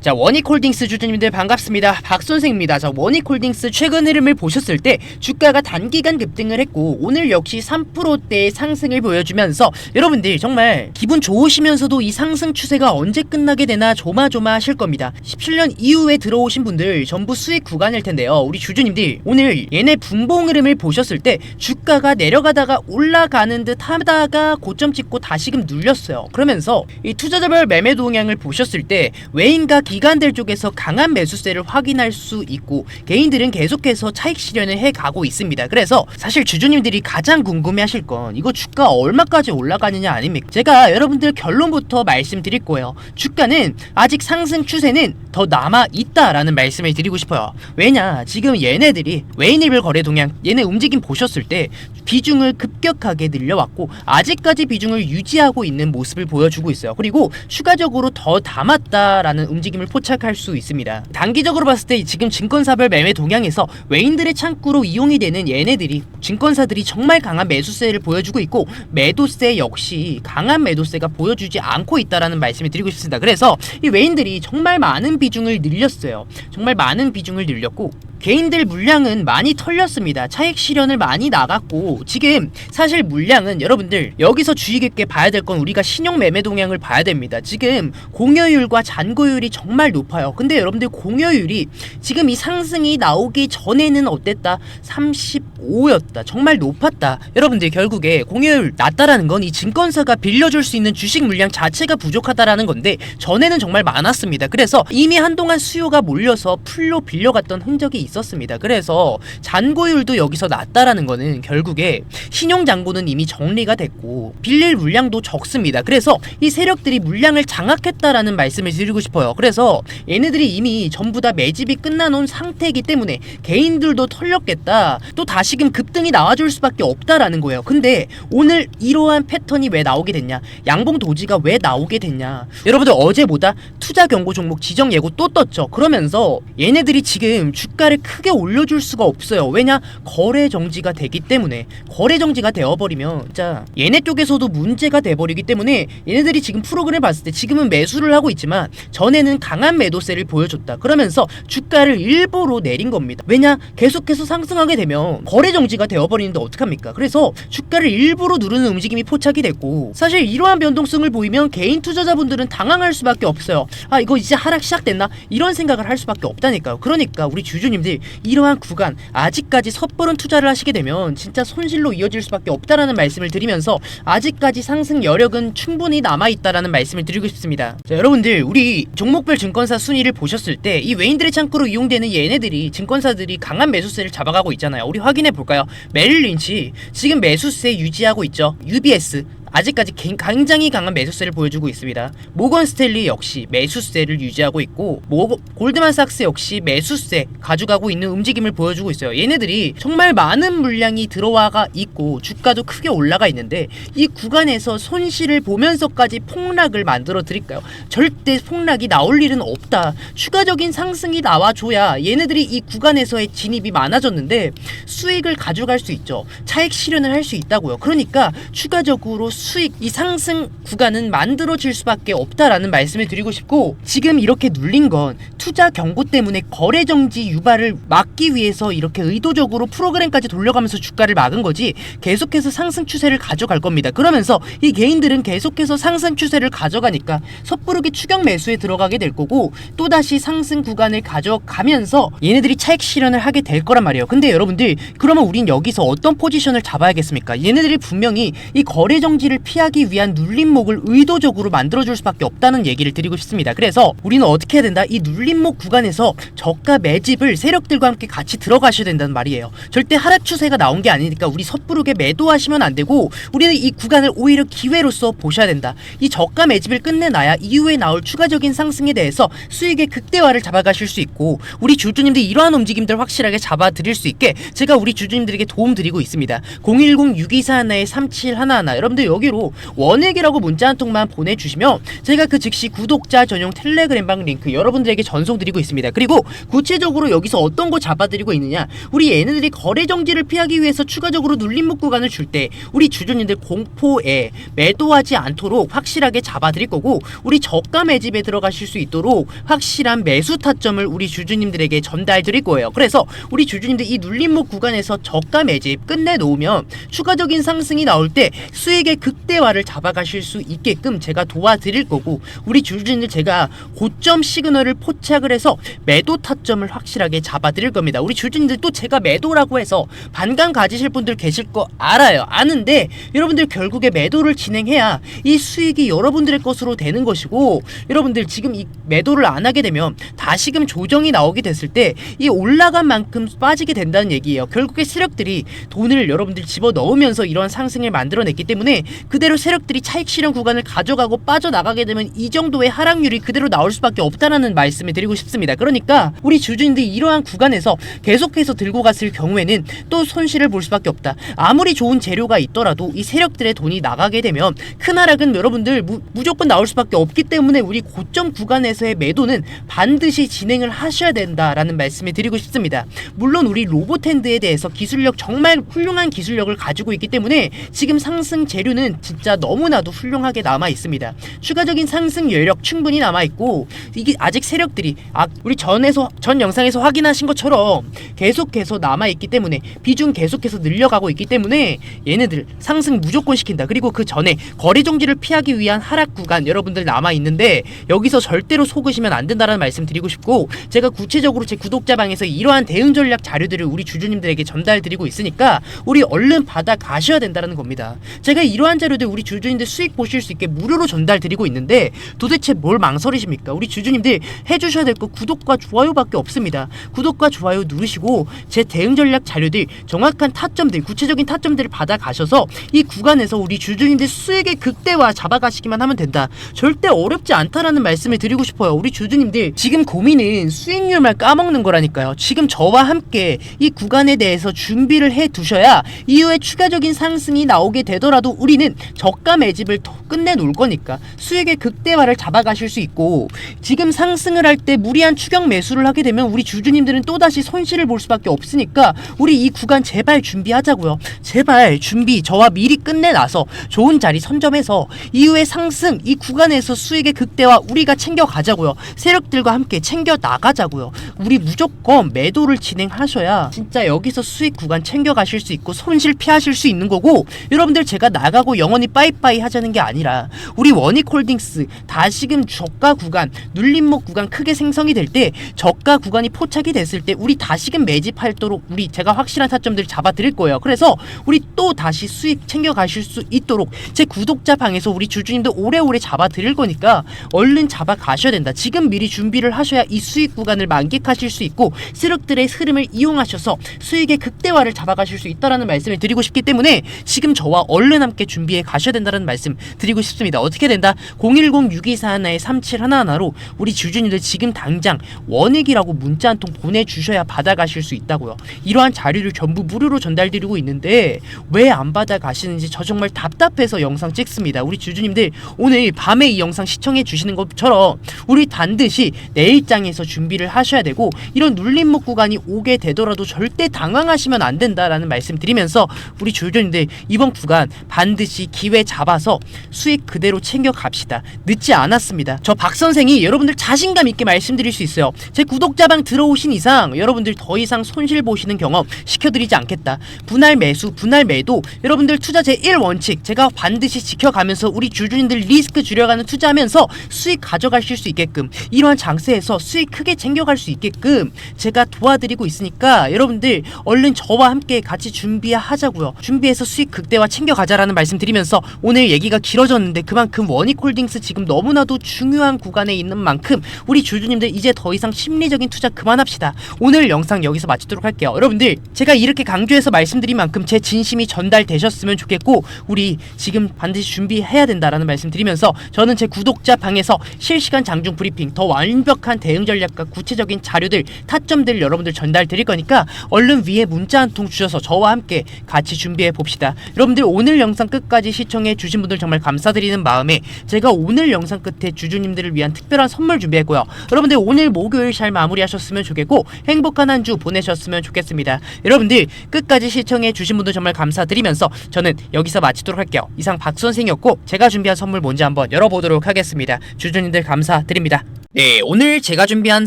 자 원익홀딩스 주주님들 반갑습니다. 박선생입니다. 자 원익홀딩스 최근 흐름을 보셨을 때 주가가 단기간 급등을 했고 오늘 역시 3%대의 상승을 보여주면서 여러분들 정말 기분 좋으시면서도 이 상승 추세가 언제 끝나게 되나 조마조마하실 겁니다. 17년 이후에 들어오신 분들 전부 수익 구간일 텐데요. 우리 주주님들 오늘 얘네 분봉 흐름을 보셨을 때 주가가 내려가다가 올라가는 듯 하다가 고점 찍고 다시금 눌렸어요. 그러면서 이 투자자별 매매 동향을 보셨을 때 외인과 기관들 쪽에서 강한 매수세를 확인할 수 있고 개인들은 계속해서 차익 실현을 해 가고 있습니다. 그래서 사실 주주님들이 가장 궁금해하실 건 이거 주가 얼마까지 올라가느냐 아닙니까? 제가 여러분들 결론부터 말씀드릴 거예요. 주가는 아직 상승 추세는 더 남아 있다라는 말씀을 드리고 싶어요. 왜냐 지금 얘네들이 외인일별 거래 동향 얘네 움직임 보셨을 때 비중을 급격하게 늘려왔고 아직까지 비중을 유지하고 있는 모습을 보여주고 있어요. 그리고 추가적으로 더 담았다라는 움직임 을 포착할 수 있습니다. 단기적으로 봤을 때 지금 증권사별 매매 동향에서 외인들의 창구로 이용이 되는 얘네들이 증권사들이 정말 강한 매수세를 보여주고 있고 매도세 역시 강한 매도세가 보여주지 않고 있다라는 말씀을 드리고 싶습니다. 그래서 이 외인들이 정말 많은 비중을 늘렸어요. 정말 많은 비중을 늘렸고 개인들 물량은 많이 털렸습니다. 차익 실현을 많이 나갔고 지금 사실 물량은 여러분들 여기서 주의 깊게 봐야 될 건 우리가 신용 매매 동향을 봐야 됩니다. 지금 공여율과 잔고율이 정말 높아요. 근데 여러분들 공여율이 지금 이 상승이 나오기 전에는 어땠다? 35였다. 정말 높았다. 여러분들 결국에 공여율 낮다라는 건 이 증권사가 빌려줄 수 있는 주식 물량 자체가 부족하다라는 건데 전에는 정말 많았습니다. 그래서 이미 한동안 수요가 몰려서 풀로 빌려갔던 흔적이 있 었습니다. 그래서 잔고율도 여기서 낮다라는 거는 결국에 신용 잔고는 이미 정리가 됐고 빌릴 물량도 적습니다. 그래서 이 세력들이 물량을 장악했다라는 말씀을 드리고 싶어요. 그래서 얘네들이 이미 전부 다 매집이 끝나놓은 상태이기 때문에 개인들도 털렸겠다. 또 다시금 급등이 나와줄 수밖에 없다라는 거예요. 근데 오늘 이러한 패턴이 왜 나오게 됐냐? 양봉 도지가 왜 나오게 됐냐? 여러분들 어제보다 투자 경고 종목 지정 예고 또 떴죠. 그러면서 얘네들이 지금 주가를 크게 올려줄 수가 없어요. 왜냐? 거래 정지가 되기 때문에 거래 정지가 되어버리면 진짜 얘네 쪽에서도 문제가 돼버리기 때문에 얘네들이 지금 프로그램 봤을 때 지금은 매수를 하고 있지만 전에는 강한 매도세를 보여줬다. 그러면서 주가를 일부러 내린 겁니다. 왜냐? 계속해서 상승하게 되면 거래 정지가 되어버리는데 어떡합니까? 그래서 주가를 일부러 누르는 움직임이 포착이 됐고 사실 이러한 변동성을 보이면 개인 투자자분들은 당황할 수밖에 없어요. 아 이거 이제 하락 시작됐나? 이런 생각을 할 수밖에 없다니까요. 그러니까 우리 주주님들 이러한 구간 아직까지 섣부른 투자를 하시게 되면 진짜 손실로 이어질 수밖에 없다라는 말씀을 드리면서 아직까지 상승 여력은 충분히 남아 있다라는 말씀을 드리고 싶습니다. 자, 여러분들 우리 종목별 증권사 순위를 보셨을 때 이 외인들의 창구로 이용되는 얘네들이 증권사들이 강한 매수세를 잡아가고 있잖아요. 우리 확인해 볼까요? 메릴 린치 지금 매수세 유지하고 있죠. UBS 아직까지 갱- 굉장히 강한 매수세를 보여주고 있습니다. 모건 스탠리 역시 매수세를 유지하고 있고 모 골드만삭스 역시 매수세 가져가고 있는 움직임을 보여주고 있어요. 얘네들이 정말 많은 물량이 들어와가 있고 주가도 크게 올라가 있는데 이 구간에서 손실을 보면서까지 폭락을 만들어 드릴까요? 절대 폭락이 나올 일은 없다. 추가적인 상승이 나와줘야 얘네들이 이 구간에서의 진입이 많아졌는데 수익을 가져갈 수 있죠. 차익 실현을 할 수 있다고요. 그러니까 추가적으로 수익 이 상승 구간은 만들어질 수밖에 없다라는 말씀을 드리고 싶고 지금 이렇게 눌린 건 투자 경고 때문에 거래 정지 유발을 막기 위해서 이렇게 의도적으로 프로그램까지 돌려가면서 주가를 막은 거지 계속해서 상승 추세를 가져갈 겁니다. 그러면서 이 개인들은 계속해서 상승 추세를 가져가니까 섣부르게 추격 매수에 들어가게 될 거고 또다시 상승 구간을 가져가면서 얘네들이 차익 실현을 하게 될 거란 말이에요. 근데 여러분들 그러면 우린 여기서 어떤 포지션을 잡아야겠습니까? 얘네들이 분명히 이 거래 정지 를 피하기 위한 눌림목을 의도적으로 만들어줄 수밖에 없다는 얘기를 드리고 싶습니다. 그래서 우리는 어떻게 해야 된다? 이 눌림목 구간에서 저가 매집을 세력들과 함께 같이 들어가셔야 된다는 말이에요. 절대 하락 추세가 나온 게 아니니까 우리 섣부르게 매도하시면 안 되고 우리는 이 구간을 오히려 기회로서 보셔야 된다. 이 저가 매집을 끝내놔야 이후에 나올 추가적인 상승에 대해서 수익의 극대화를 잡아가실 수 있고 우리 주주님들 이러한 움직임들 확실하게 잡아드릴 수 있게 제가 우리 주주님들에게 도움 드리고 있습니다. 010-6241-3711 여러분들 여기 여기로 원액이라고 문자 한 통만 보내주시면 제가 그 즉시 구독자 전용 텔레그램방 링크 여러분들에게 전송드리고 있습니다. 그리고 구체적으로 여기서 어떤 거 잡아드리고 있느냐 우리 얘네들이 거래 정지를 피하기 위해서 추가적으로 눌림목 구간을 줄 때 우리 주주님들 공포에 매도하지 않도록 확실하게 잡아드릴 거고 우리 저가 매집에 들어가실 수 있도록 확실한 매수 타점을 우리 주주님들에게 전달드릴 거예요. 그래서 우리 주주님들 이 눌림목 구간에서 저가 매집 끝내 놓으면 추가적인 상승이 나올 때 수익의 극대화를 잡아가실 수 있게끔 제가 도와드릴 거고 우리 주주님들 제가 고점 시그널을 포착을 해서 매도 타점을 확실하게 잡아드릴 겁니다. 우리 주주님들 또 제가 매도라고 해서 반감 가지실 분들 계실 거 알아요. 아는데 여러분들 결국에 매도를 진행해야 이 수익이 여러분들의 것으로 되는 것이고 여러분들 지금 이 매도를 안 하게 되면 다시금 조정이 나오게 됐을 때 이 올라간 만큼 빠지게 된다는 얘기예요. 결국에 세력들이 돈을 여러분들 집어 넣으면서 이런 상승을 만들어냈기 때문에 그대로 세력들이 차익 실현 구간을 가져가고 빠져나가게 되면 이 정도의 하락률이 그대로 나올 수밖에 없다라는 말씀을 드리고 싶습니다. 그러니까 우리 주주님들이 이러한 구간에서 계속해서 들고 갔을 경우에는 또 손실을 볼 수밖에 없다. 아무리 좋은 재료가 있더라도 이 세력들의 돈이 나가게 되면 큰 하락은 여러분들 무, 무조건 나올 수밖에 없기 때문에 우리 고점 구간에서의 매도는 반드시 진행을 하셔야 된다라는 말씀을 드리고 싶습니다. 물론 우리 로봇핸드에 대해서 기술력 정말 훌륭한 기술력을 가지고 있기 때문에 지금 상승 재료는 진짜 너무나도 훌륭하게 남아 있습니다. 추가적인 상승 여력 충분히 남아 있고 이게 아직 세력들이 아 우리 전에서 전 영상에서 확인하신 것처럼 계속해서 남아 있기 때문에 비중 계속해서 늘려가고 있기 때문에 얘네들 상승 무조건 시킨다. 그리고 그 전에 거래 정지를 피하기 위한 하락 구간 여러분들 남아 있는데 여기서 절대로 속으시면 안 된다라는 말씀 드리고 싶고 제가 구체적으로 제 구독자 방에서 이러한 대응 전략 자료들을 우리 주주님들에게 전달드리고 있으니까 우리 얼른 받아 가셔야 된다는 겁니다. 제가 이러한 자료들 우리 주주님들 수익 보실 수 있게 무료로 전달 드리고 있는데 도대체 뭘 망설이십니까? 우리 주주님들 해주셔야 될 거 구독과 좋아요밖에 없습니다. 구독과 좋아요 누르시고 제 대응 전략 자료들 정확한 타점들 구체적인 타점들을 받아 가셔서 이 구간에서 우리 주주님들 수익의 극대화 잡아가시기만 하면 된다. 절대 어렵지 않다라는 말씀을 드리고 싶어요. 우리 주주님들 지금 고민은 수익률만 까먹는 거라니까요. 지금 저와 함께 이 구간에 대해서 준비를 해 두셔야 이후에 추가적인 상승이 나오게 되더라도 우리는 저가 매집을 더 끝내 놓을 거니까 수익의 극대화를 잡아가실 수 있고 지금 상승을 할 때 무리한 추격 매수를 하게 되면 우리 주주님들은 또다시 손실을 볼 수밖에 없으니까 우리 이 구간 제발 준비하자고요. 제발 준비 저와 미리 끝내놔서 좋은 자리 선점해서 이후에 상승 이 구간에서 수익의 극대화 우리가 챙겨 가자고요. 세력들과 함께 챙겨 나가자고요. 우리 무조건 매도를 진행하셔야 진짜 여기서 수익 구간 챙겨 가실 수 있고 손실 피하실 수 있는 거고 여러분들 제가 나가고 영원히 빠이빠이 하자는 게 아니라 우리 원익홀딩스 다시금 저가 구간 눌림목 구간 크게 생성이 될 때 저가 구간이 포착이 됐을 때 우리 다시금 매집하도록 우리 제가 확실한 타점들을 잡아 드릴 거예요. 그래서 우리 또 다시 수익 챙겨 가실 수 있도록 제 구독자 방에서 우리 주주님도 오래오래 잡아 드릴 거니까 얼른 잡아 가셔야 된다. 지금 미리 준비를 하셔야 이 수익 구간을 만끽하실 수 있고 세력들의 흐름을 이용하셔서 수익의 극대화를 잡아가실 수 있다라는 말씀을 드리고 싶기 때문에 지금 저와 얼른 함께 준비 해 가셔야 된다는 말씀 드리고 싶습니다. 어떻게 된다? 010-6241-3711로 우리 주주님들 지금 당장 원액이라고 문자 한 통 보내주셔야 받아가실 수 있다고요. 이러한 자료를 전부 무료로 전달드리고 있는데 왜 안 받아가시는지 저 정말 답답해서 영상 찍습니다. 우리 주주님들 오늘 밤에 이 영상 시청해 주시는 것처럼 우리 반드시 내일장에서 준비를 하셔야 되고 이런 눌림목 구간이 오게 되더라도 절대 당황하시면 안 된다라는 말씀 드리면서 우리 주주님들 이번 구간 반드시 기회 잡아서 수익 그대로 챙겨 갑시다. 늦지 않았습니다. 저 박 선생이 여러분들 자신감 있게 말씀드릴 수 있어요. 제 구독자방 들어오신 이상 여러분들 더 이상 손실 보시는 경험 시켜드리지 않겠다. 분할 매수, 분할 매도 여러분들 투자 제 1 원칙 제가 반드시 지켜가면서 우리 주주님들 리스크 줄여가는 투자하면서 수익 가져가실 수 있게끔 이러한 장세에서 수익 크게 챙겨갈 수 있게끔 제가 도와드리고 있으니까 여러분들 얼른 저와 함께 같이 준비하자고요. 준비해서 수익 극대화 챙겨가자라는 말씀 드리면서 오늘 얘기가 길어졌는데 그만큼 원익홀딩스 지금 너무나도 중요한 구간에 있는 만큼 우리 주주님들 이제 더 이상 심리적인 투자 그만합시다. 오늘 영상 여기서 마치도록 할게요. 여러분들 제가 이렇게 강조해서 말씀드린 만큼 제 진심이 전달되셨으면 좋겠고 우리 지금 반드시 준비해야 된다라는 말씀 드리면서 저는 제 구독자 방에서 실시간 장중 브리핑 더 완벽한 대응 전략과 구체적인 자료들 타점들 여러분들 전달 드릴 거니까 얼른 위에 문자 한 통 주셔서 저와 함께 같이 준비해 봅시다. 여러분들 오늘 영상 끝까지 끝까지 시청해 주신 분들 정말 감사드리는 마음에 제가 오늘 영상 끝에 주주님들을 위한 특별한 선물 준비했고요. 여러분들 오늘 목요일 잘 마무리하셨으면 좋겠고 행복한 한 주 보내셨으면 좋겠습니다. 여러분들 끝까지 시청해 주신 분들 정말 감사드리면서 저는 여기서 마치도록 할게요. 이상 박 선생이었고 제가 준비한 선물 뭔지 한번 열어보도록 하겠습니다. 주주님들 감사드립니다. 네, 오늘 제가 준비한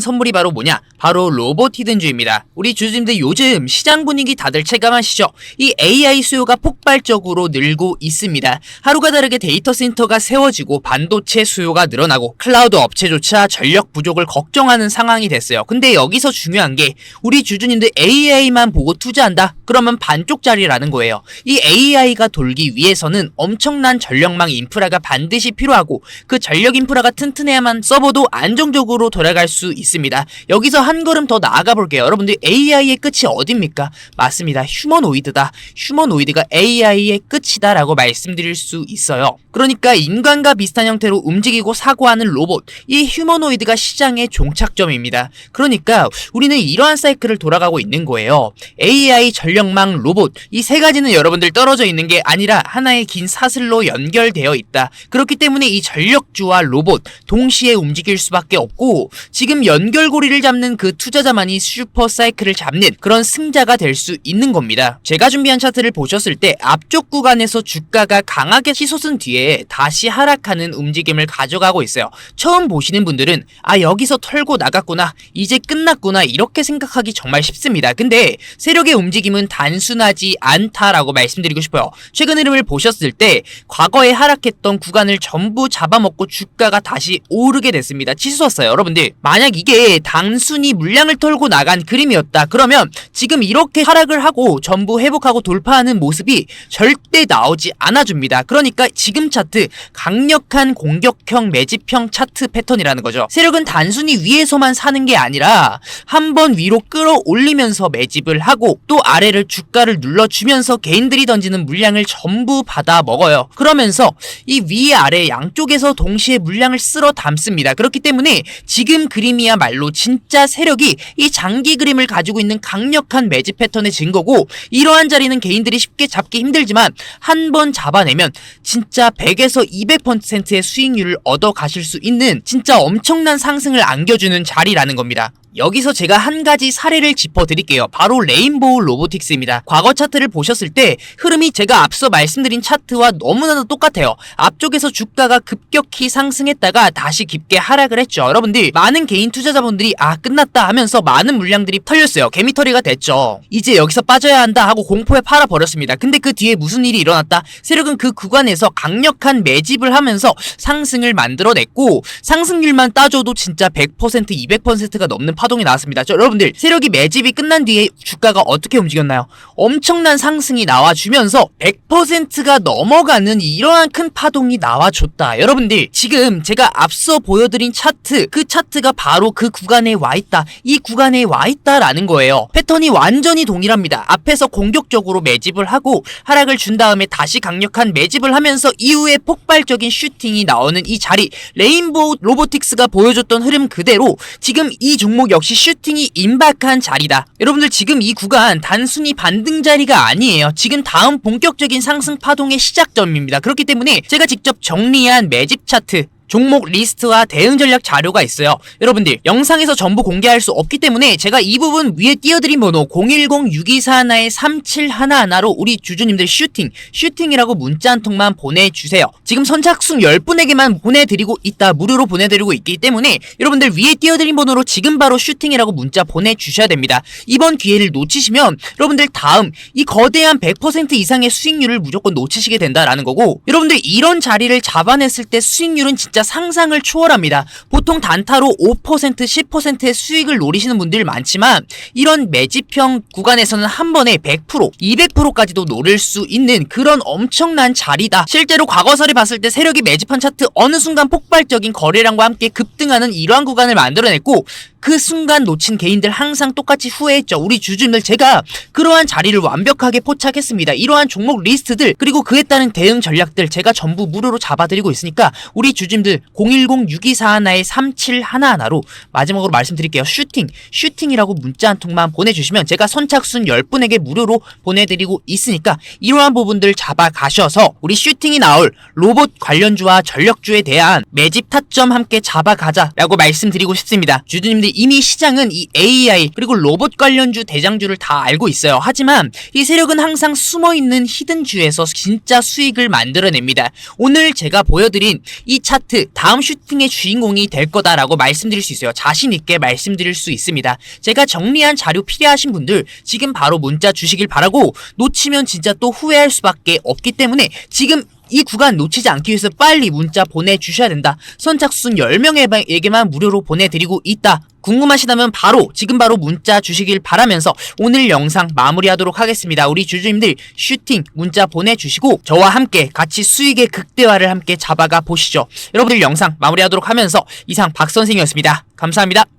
선물이 바로 뭐냐? 바로 로봇 히든주입니다. 우리 주주님들 요즘 시장 분위기 다들 체감하시죠? 이 AI 수요가 폭발적으로 늘고 있습니다. 하루가 다르게 데이터 센터가 세워지고 반도체 수요가 늘어나고 클라우드 업체조차 전력 부족을 걱정하는 상황이 됐어요. 근데 여기서 중요한 게 우리 주주님들 AI만 보고 투자한다? 그러면 반쪽짜리라는 거예요. 이 AI가 돌기 위해서는 엄청난 전력망 인프라가 반드시 필요하고 그 전력 인프라가 튼튼해야만 서버도 안 정적으로 돌아갈 수 있습니다. 여기서 한 걸음 더 나아가 볼게요. 여러분들 AI의 끝이 어딥니까? 맞습니다. 휴머노이드다. 휴머노이드가 AI의 끝이다라고 말씀드릴 수 있어요. 그러니까 인간과 비슷한 형태로 움직이고 사고하는 로봇, 이 휴머노이드가 시장의 종착점입니다. 그러니까 우리는 이러한 사이클을 돌아가고 있는 거예요. AI, 전력망, 로봇 이 세 가지는 여러분들 떨어져 있는 게 아니라 하나의 긴 사슬로 연결되어 있다. 그렇기 때문에 이 전력주와 로봇 동시에 움직일 수밖에 없고 지금 연결고리를 잡는 그 투자자만이 슈퍼 사이클을 잡는 그런 승자가 될 수 있는 겁니다. 제가 준비한 차트를 보셨을 때 앞쪽 구간에서 주가가 강하게 치솟은 뒤에 다시 하락하는 움직임을 가져가고 있어요. 처음 보시는 분들은 아 여기서 털고 나갔구나 이제 끝났구나 이렇게 생각하기 정말 쉽습니다. 근데 세력의 움직임은 단순하지 않다라고 말씀드리고 싶어요. 최근 흐름을 보셨을 때 과거에 하락했던 구간을 전부 잡아먹고 주가가 다시 오르게 됐습니다. 았어요. 여러분들 만약 이게 단순히 물량을 털고 나간 그림이었다. 그러면 지금 이렇게 하락을 하고 전부 회복하고 돌파하는 모습이 절대 나오지 않아줍니다. 그러니까 지금 차트 강력한 공격형 매집형 차트 패턴이라는 거죠. 세력은 단순히 위에서만 사는 게 아니라 한 번 위로 끌어올리면서 매집을 하고 또 아래를 주가를 눌러주면서 개인들이 던지는 물량을 전부 받아 먹어요. 그러면서 이 위 아래 양쪽에서 동시에 물량을 쓸어 담습니다. 그렇기 때문에 지금 그림이야말로 진짜 세력이 이 장기 그림을 가지고 있는 강력한 매집 패턴의 증거고 이러한 자리는 개인들이 쉽게 잡기 힘들지만 한 번 잡아내면 진짜 100에서 200%의 수익률을 얻어 가실 수 있는 진짜 엄청난 상승을 안겨주는 자리라는 겁니다. 여기서 제가 한 가지 사례를 짚어드릴게요. 바로 레인보우 로보틱스입니다. 과거 차트를 보셨을 때 흐름이 제가 앞서 말씀드린 차트와 너무나도 똑같아요. 앞쪽에서 주가가 급격히 상승했다가 다시 깊게 하락을 했죠. 여러분들 많은 개인 투자자분들이 아 끝났다 하면서 많은 물량들이 털렸어요. 개미털이가 됐죠. 이제 여기서 빠져야 한다 하고 공포에 팔아버렸습니다. 근데 그 뒤에 무슨 일이 일어났다? 세력은 그 구간에서 강력한 매집을 하면서 상승을 만들어냈고 상승률만 따져도 진짜 100% 200%가 넘는 파동이 나왔습니다. 저 여러분들 세력이 매집이 끝난 뒤에 주가가 어떻게 움직였나요? 엄청난 상승이 나와주면서 100%가 넘어가는 이러한 큰 파동이 나와줬다. 여러분들 지금 제가 앞서 보여드린 차트 그 차트가 바로 그 구간에 와 있다. 이 구간에 와 있다라는 거예요. 패턴이 완전히 동일합니다. 앞에서 공격적으로 매집을 하고 하락을 준 다음에 다시 강력한 매집을 하면서 이후에 폭발적인 슈팅이 나오는 이 자리 레인보우 로보틱스가 보여줬던 흐름 그대로 지금 이 종목 역시 슈팅이 임박한 자리다. 여러분들 지금 이 구간 단순히 반등 자리가 아니에요. 지금 다음 본격적인 상승 파동의 시작점입니다. 그렇기 때문에 제가 직접 정리한 매집 차트 종목 리스트와 대응 전략 자료가 있어요. 여러분들 영상에서 전부 공개할 수 없기 때문에 제가 이 부분 위에 띄워드린 번호 010-6241-3711로 우리 주주님들 슈팅, 슈팅이라고 문자 한 통만 보내주세요. 지금 선착순 10분에게만 보내드리고 있다. 무료로 보내드리고 있기 때문에 여러분들 위에 띄워드린 번호로 지금 바로 슈팅이라고 문자 보내주셔야 됩니다. 이번 기회를 놓치시면 여러분들 다음 이 거대한 100% 이상의 수익률을 무조건 놓치시게 된다라는 거고 여러분들 이런 자리를 잡아냈을 때 수익률은 진짜 상상을 초월합니다. 보통 단타로 5% 10%의 수익을 노리시는 분들 많지만 이런 매집형 구간에서는 한 번에 100% 200%까지도 노릴 수 있는 그런 엄청난 자리다. 실제로 과거사를 봤을 때 세력이 매집한 차트 어느 순간 폭발적인 거래량과 함께 급등하는 이러한 구간을 만들어냈고 그 순간 놓친 개인들 항상 똑같이 후회했죠. 우리 주주님들 제가 그러한 자리를 완벽하게 포착했습니다. 이러한 종목 리스트들 그리고 그에 따른 대응 전략들 제가 전부 무료로 잡아드리고 있으니까 우리 주주님들 여러분들 010-6241-3711로 마지막으로 말씀드릴게요. 슈팅, 슈팅이라고 문자 한 통만 보내주시면 제가 선착순 10분에게 무료로 보내드리고 있으니까 이러한 부분들 잡아가셔서 우리 슈팅이 나올 로봇 관련주와 전력주에 대한 매집 타점 함께 잡아가자라고 말씀드리고 싶습니다. 주주님들 이미 시장은 이 AI 그리고 로봇 관련주 대장주를 다 알고 있어요. 하지만 이 세력은 항상 숨어있는 히든주에서 진짜 수익을 만들어냅니다. 오늘 제가 보여드린 이 차트 다음 슈팅의 주인공이 될 거다라고 말씀드릴 수 있어요. 자신 있게 말씀드릴 수 있습니다. 제가 정리한 자료 필요하신 분들 지금 바로 문자 주시길 바라고 놓치면 진짜 또 후회할 수밖에 없기 때문에 지금 이 구간 놓치지 않기 위해서 빨리 문자 보내주셔야 된다. 선착순 10명에게만 무료로 보내드리고 있다. 궁금하시다면 바로 지금 바로 문자 주시길 바라면서 오늘 영상 마무리하도록 하겠습니다. 우리 주주님들 슈팅 문자 보내주시고 저와 함께 같이 수익의 극대화를 함께 잡아가 보시죠. 여러분들 영상 마무리하도록 하면서 이상 박 선생이었습니다. 감사합니다.